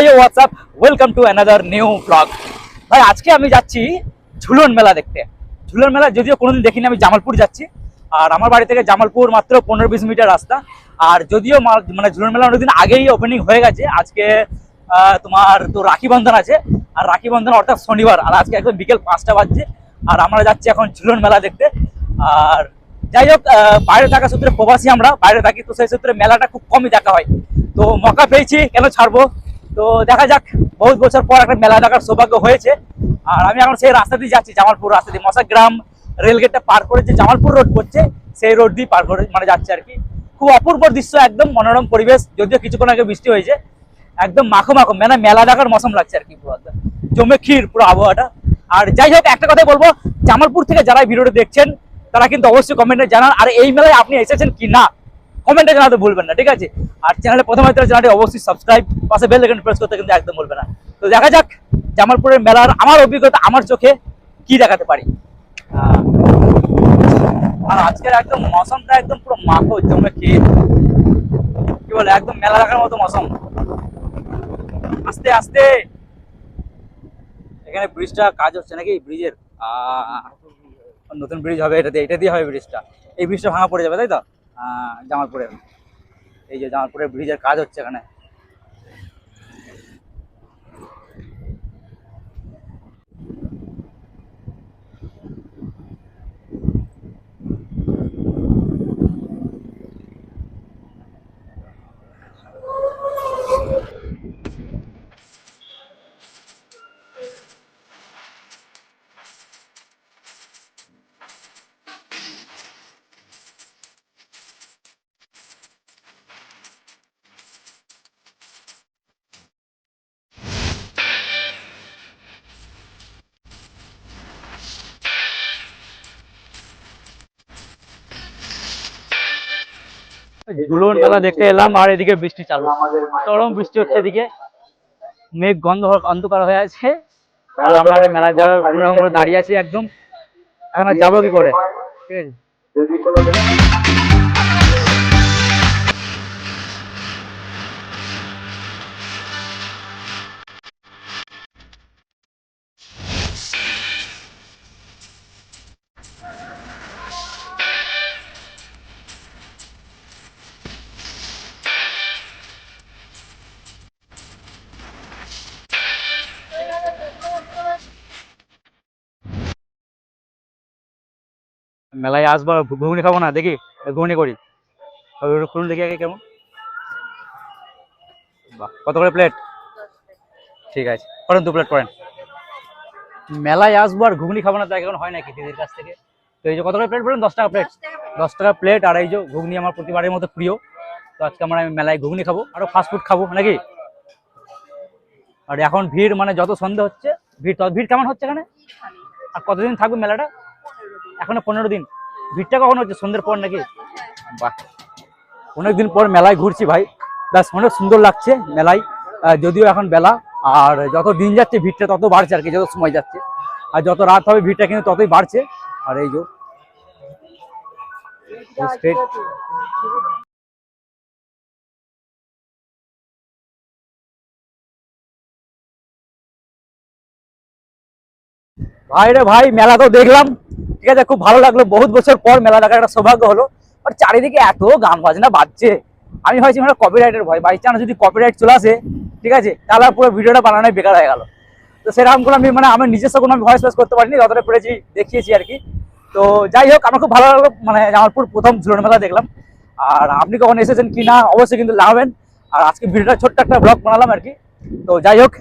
Hi WhatsApp welcome to another new blog ভাই, আজকে আমি যাচ্ছি ঝুলন মেলা দেখতে। ঝুলন মেলা যদিও কোনোদিন দেখিনি, আমি জামালপুর যাচ্ছি। আর আমার বাড়ি থেকে জামালপুর মাত্র পনেরো বিশ মিটার রাস্তা। আর যদিও মানে ঝুলন মেলা অনেকদিন আগেই ওপেনিং হয়ে গেছে, আজকে তোমার তো রাখি বন্ধন আছে। আর রাখি বন্ধন অর্থাৎ শনিবার, আর আজকে একদম বিকেল পাঁচটা বাজছে। আর আমরা যাচ্ছি এখন ঝুলন মেলা দেখতে। আর যাই হোক বাইরে থাকা সূত্রে প্রবাসী আমরা। বাইরে থাকি তো সেই সূত্রে মেলাটা খুব কমই দেখা হয়। তো মকা পেয়েছি, কেন ছাড়বো? তো দেখা যাক, বহুত বছর পর একটা মেলা দেখার সৌভাগ্য হয়েছে। আর আমি এখন সেই রাস্তা দিয়ে যাচ্ছি, জামালপুর রাস্তা দিয়ে। মশাগ্রাম রেলগেটটা পার করে যে জামালপুর রোড পড়ছে সেই রোড দিয়ে পার করে মানে যাচ্ছে আর কি। খুব অপূর্ব দৃশ্য, একদম মনোরম পরিবেশ, যদিও কিছুক্ষণ আগে বৃষ্টি হয়েছে। একদম মাখো মাখো মানে মেলা দেখার মৌসুম লাগছে আর কি পুরো একদম। জমে ক্ষীর পুরো আবহাওয়াটা। আর যাই হোক, একটা কথাই বলব, জামালপুর থেকে যারা ভিডিওটা দেখছেন, তারা কিন্তু অবশ্যই কমেন্টে জানান, আর এই মেলায় আপনি এসেছেন কি না? কমেন্টে জানাতে ভুলবেন না, ঠিক আছে? আর চ্যানেলে প্রথমে চ্যানেলটি অবশ্যই সাবস্ক্রাইব পাশে বেল আইকন প্রেস করতে কিন্তু একদম ভুলবে না। তো দেখা যাক, জামালপুরের মেলার আমার অভিজ্ঞতা, আমার চোখে কি দেখাতে পারি। আর আজকের একদম মৌসুমটা একদম পুরো মাখো জমে কি কি বলে, একদম মেলা দেখার মতো মৌসুম। আস্তে আস্তে। এখানে ব্রিজটা কাজ হচ্ছে নাকি? ব্রিজের নতুন ব্রিজ হবে এটা দিয়ে এটা দিয়ে হবে ব্রিজটা এই ব্রিজটা ভাঙা পড়ে যাবে, তাই তো? জামালপুরের এই যে জামালপুরের ব্রিজের কাজ হচ্ছে এখানে। ধুলোর মেলা দেখতে এলাম, আর এদিকে বৃষ্টি চালু। চরম বৃষ্টি হচ্ছে এদিকে। মেঘ গন্ধ অন্ধকার হয়ে আছে। আর আমরা মেলা যাওয়ার করে দাঁড়িয়ে আছি একদম। এখন যাব কি করে? ঠিক আছে। মেলায় আসব ঘুগনি খাব না দেখি ঘুগনি করি। খুলুন দেখি আগে কেমন। বাহ কত করে প্লেট ঠিক আছে করেন দু প্লেট করেন। মেলায় আসব আর ঘুগনি খাব না তাই এখন হয় নাকি দিদির কাছ থেকে? তো এই যে কত করে প্লেট বলেন দশ টাকা প্লেট দশ টাকা প্লেট আর এই যে ঘুগনি আমার প্রতিবারের মতো প্রিয়। তো আজকে আমরা আমি মেলায় ঘুগনি খাব আরও ফাস্ট ফুড খাব নাকি? আর এখন ভিড় মানে যত সন্ধে হচ্ছে ভিড় তত ভিড় কেমন হচ্ছে এখানে? আর কতদিন থাকবে মেলাটা? এখনও পনেরো দিন। ভিড়টা কখন হচ্ছে? সন্ধ্যের পর নাকি? বাহ। অনেকদিন পর মেলায় ঘুরছি ভাই। ব্যাস, অনেক সুন্দর লাগছে মেলায়। যদিও এখন বেলা। আর যত দিন যাচ্ছে, ভিড়টা তত বাড়ছে আর কি, যত সময় যাচ্ছে। আর যত রাত হবে, ভিড়টা কিন্তু ততই বাড়ছে। আর এই যে ভাই রে ভাই, মেলা তো দেখলাম। ঠিক আছে, খুব ভালো লাগল। বহুত বছর পর মেলা দেখার একটা সৌভাগ্য হলো। আর চারিদিকে এত গান বাজনা বাজছে। আমি ভাবছি মানে কপিরাইটের ভয়। বাই চান্স যদি কপিরাইট চলে আসে, ঠিক আছে, তাহলে পুরো ভিডিওটা বানানো বেকার হয়ে গেল। তো সেরকম কোনো আমি মানে আমার নিজস্ব কোনো আমি ভয়েস করতে পারিনি, যতটা পেরেছি দেখিয়েছি আর কি। তো যাই হোক, আমার খুব ভালো লাগল মানে জামালপুর প্রথম ঝুলন মেলা দেখলাম। আর আপনি কখন এসেছেন কি না, অবশ্যই কিন্তু জানাবেন। আর আজকে ভিডিওটা ছোট্ট একটা ব্লগ বানালাম আর কি। তো যাই হোক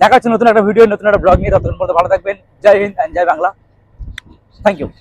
দেখা হচ্ছে নতুন একটা ভিডিও নতুন একটা ব্লগ নিয়ে। ততক্ষণ পর্যন্ত ভালো থাকবেন। জয় হিন্দ জয় বাংলা। Thank you.